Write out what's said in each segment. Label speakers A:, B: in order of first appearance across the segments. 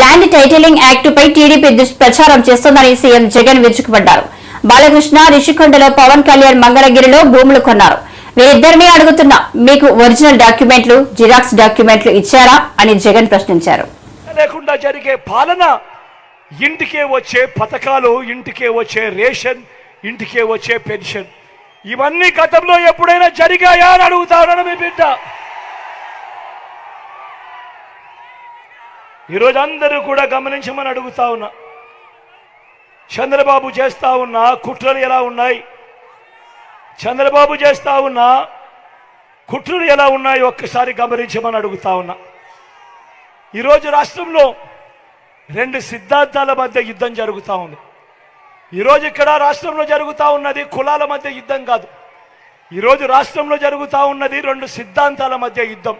A: Land titling act పై TDP దుష్ప్రచారం చేస్తోందని సీఎం జగన్ విరుచుకుపడ్డారు. బాలకృష్ణ రిషికొండలో పవన్ కళ్యాణ్ మంగళగిరిలో భూములు కొన్నారు. వీరిద్దరినీ అడుగుతున్నా మీకు ఒరిజినల్ డాక్యుమెంట్లు జిరాక్స్ డాక్యుమెంట్లు ఇచ్చారా అని జగన్ ప్రశ్నించారు.
B: లేకుండా జరిగే పాలన ఇంటికే వచ్చే పథకాలు ఇంటికే వచ్చే రేషన్ ఇంటికే వచ్చే పెన్షన్. ఇవన్నీ గతంలో ఎప్పుడైనా జరిగాయా అని అడుగుతానని మీ బిడ్డ. ఈరోజు అందరూ కూడా గమనించమని అడుగుతా ఉన్నా. చంద్రబాబు చేస్తా ఉన్న కుట్రలు ఎలా ఉన్నాయి? చంద్రబాబు చేస్తా ఉన్న కుట్రలు ఎలా ఉన్నాయి? ఒక్కసారి గమనించమని అడుగుతా ఉన్నా. ఈరోజు రాష్ట్రంలో రెండు సిద్ధాంతాల మధ్య యుద్ధం జరుగుతూ ఉంది. ఈరోజు ఇక్కడ రాష్ట్రంలో జరుగుతూ ఉన్నది కులాల మధ్య యుద్ధం కాదు. ఈరోజు రాష్ట్రంలో జరుగుతూ ఉన్నది రెండు సిద్ధాంతాల మధ్య యుద్ధం.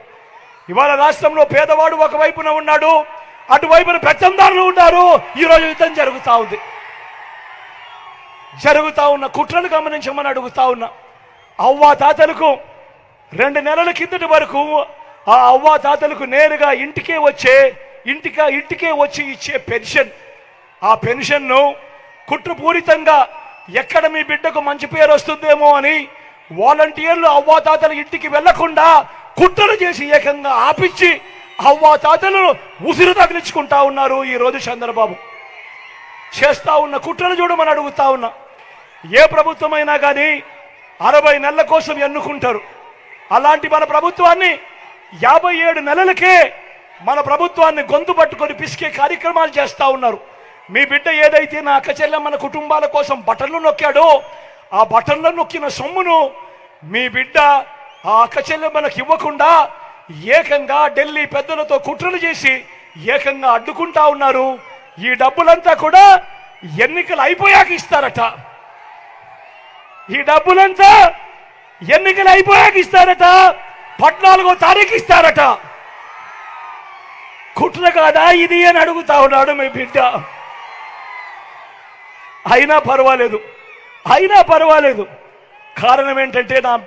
B: ఇవాళ రాష్ట్రంలో పేదవాడు ఒకవైపున ఉన్నాడు అటువైపున ప్రత్యందారులు ఉన్నారు ఈరోజు యుద్ధం జరుగుతూ ఉంది. జరుగుతూ ఉన్న కుట్రను గమనించమని అడుగుతా ఉన్నా. అవ్వా తాతలకు రెండు నెలల కిందటి వరకు ఆ అవ్వా తాతలకు నేరుగా ఇంటికే వచ్చే ఇంటిక ఇంటికే వచ్చి ఇచ్చే పెన్షన్. ఆ పెన్షన్ను కుట్రపూరితంగా ఎక్కడ మీ బిడ్డకు మంచి పేరు వస్తుందేమో అని వాలంటీర్లు అవ్వా తాతల ఇంటికి వెళ్ళకుండా కుట్రలు చేసి ఏకంగా ఆపించి అవ్వా తాతలు ఉసిరు తగిలించుకుంటా ఉన్నారు ఈ రోజు చంద్రబాబు. చేస్తా ఉన్న కుట్రలు చూడమని అడుగుతా ఉన్నా. ఏ ప్రభుత్వమైనా కానీ అరవై నెలల కోసం ఎన్నుకుంటారు. అలాంటి మన ప్రభుత్వాన్ని యాభై ఏడు నెలలకే మన ప్రభుత్వాన్ని గొంతు పట్టుకొని పిసికే కార్యక్రమాలు చేస్తూ ఉన్నారు. మీ బిడ్డ ఏదైతే నా అక్క చెల్లెమ్మల కుటుంబాల కోసం బటన్లు నొక్కాడో ఆ బటన్లు నొక్కిన సొమ్మును మీ బిడ్డ ఆ అక్క చెల్లెమ్మలకు ఇవ్వకుండా ఏకంగా ఢిల్లీ పెద్దలతో కుట్రలు చేసి ఏకంగా అడ్డుకుంటా ఉన్నారు. ఈ డబ్బులంతా కూడా ఎన్నికలు అయిపోయాక ఇస్తారట. ఈ డబ్బులంతా ఎన్నికలు అయిపోయాక ఇస్తారట. పద్నాలుగో తారీఖు ఇస్తారట. కుట్ర కాదా ఇది అని అడుగుతా ఉన్నాడు మీ బిడ్డ. అయినా పర్వాలేదు. అయినా పర్వాలేదు. కారణం ఏంటంటే నా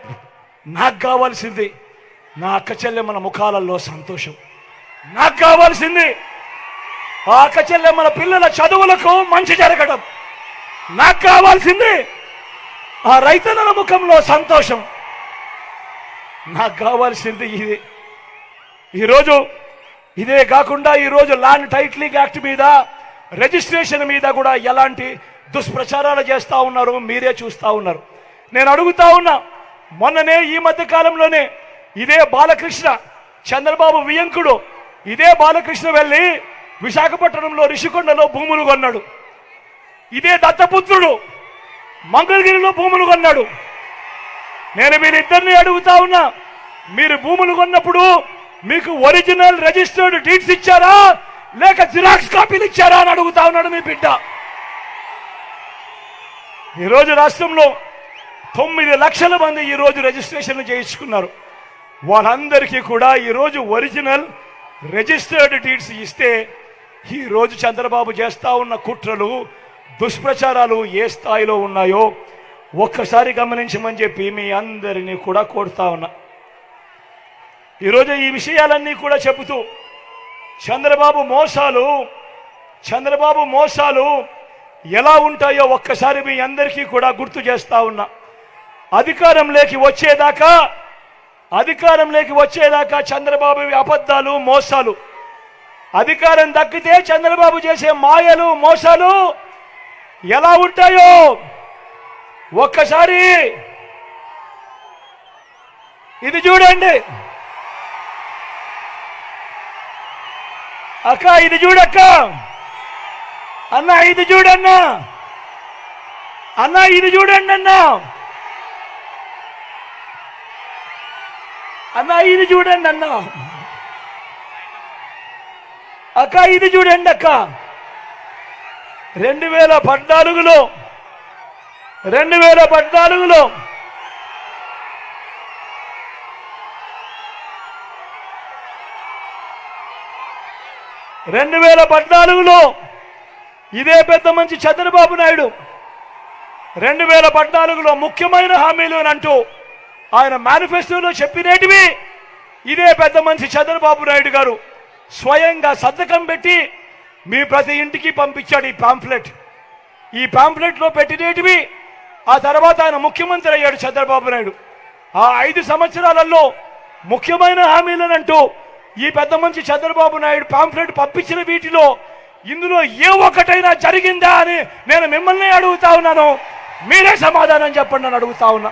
B: నాకు కావాల్సింది నా అక్క చెల్లెమ్మల ముఖాలలో సంతోషం. నాకు కావాల్సింది ఆ అక్క చెల్లెమ్మల పిల్లల చదువులకు మంచి జరగడం నాకు కావాల్సింది ఆ రైతన్నల ముఖంలో సంతోషం. నాకు కావాల్సింది ఇది. ఈరోజు ఇదే కాకుండా ఈరోజు ల్యాండ్ టైట్లింగ్ యాక్ట్ మీద రిజిస్ట్రేషన్ మీద కూడా ఎలాంటి దుష్ప్రచారాలు చేస్తూ ఉన్నారు మీరే చూస్తూ ఉన్నారు. నేను అడుగుతా ఉన్నా మొన్ననే ఈ మధ్య కాలంలోనే ఇదే బాలకృష్ణ చంద్రబాబు వియంకుడు. ఇదే బాలకృష్ణ వెళ్ళి విశాఖపట్నంలో రిషికొండలో భూములు కొన్నాడు. ఇదే దత్తపుత్రుడు మంగళగిరిలో భూములు కొన్నాడు. నేను వీరిద్దరిని అడుగుతా ఉన్నా మీరు భూములు కొన్నప్పుడు మీకు ఒరిజినల్ రిజిస్టర్డ్ డీట్స్ ఇచ్చారా? లేక జిరాక్స్ కాపీలు ఇచ్చారా అని అడుగుతా ఉన్నాడు మీ బిడ్డ. ఈరోజు రాష్ట్రంలో తొమ్మిది లక్షల మంది ఈరోజు రిజిస్ట్రేషన్లు చేయించుకున్నారు. వాళ్ళందరికీ కూడా ఈరోజు ఒరిజినల్ రిజిస్టర్డ్ డీట్స్ ఇస్తే ఈరోజు చంద్రబాబు చేస్తూ ఉన్న కుట్రలు దుష్ప్రచారాలు ఏ స్థాయిలో ఉన్నాయో ఒక్కసారి గమనించమని చెప్పి మీ అందరినీ కూడా కోరుతా ఉన్నా. ఈరోజు ఈ విషయాలన్నీ కూడా చెబుతూ చంద్రబాబు మోసాలు చంద్రబాబు మోసాలు ఎలా ఉంటాయో ఒక్కసారి మీ అందరికీ కూడా గుర్తు చేస్తా ఉన్నా. అధికారంలోకి వచ్చేదాకా అధికారంలోకి వచ్చేదాకా చంద్రబాబు అబద్ధాలు మోసాలు. అధికారం దక్కితే చంద్రబాబు చేసే మాయలు మోసాలు ఎలా ఉంటాయో ఒక్కసారి ఇది చూడండి. అక్క ఇది చూడక్క. అన్న ఇది చూడన్నా. అన్న ఇది చూడండి అన్నా. అన్న ఇది చూడండి అన్న. అక్క ఇది చూడండి అక్క. రెండు వేల పద్నాలుగులో రెండు వేల పద్నాలుగులో. రెండు వేల పద్నాలుగులో ఇదే పెద్ద మంచి చంద్రబాబు నాయుడు. రెండు వేల పద్నాలుగులో ముఖ్యమైన హామీలు అని అంటూ ఆయన మేనిఫెస్టోలో చెప్పినేటివి ఇదే పెద్ద మనిషి చంద్రబాబు నాయుడు గారు స్వయంగా సంతకం పెట్టి మీ ప్రతి ఇంటికి పంపించాడు ఈ పాంఫ్లెట్ ఈ పాంఫ్లెట్లో పెట్టినేటివి ఆ తర్వాత ఆయన ముఖ్యమంత్రి అయ్యాడు చంద్రబాబు నాయుడు. ఆ ఐదు సంవత్సరాలలో ముఖ్యమైన హామీలనంటూ ఈ పెద్ద మనిషి చంద్రబాబు నాయుడు పాంఫ్లెట్ పంపించిన వీటిలో ఇందులో ఏ ఒక్కటైనా జరిగిందా అని నేను మిమ్మల్ని అడుగుతా ఉన్నాను. మీరే సమాధానం చెప్పండి అని అడుగుతా ఉన్నా.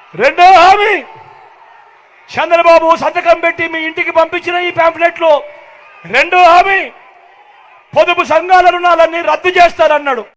B: రెండో హామీ. చంద్రబాబు సంతకం పెట్టి మీ ఇంటికి పంపించిన ఈ పాంఫ్లెట్లో రెండో హామీ. పొదుపు సంఘాల రుణాలన్నీ రద్దు చేస్తారన్నాడు.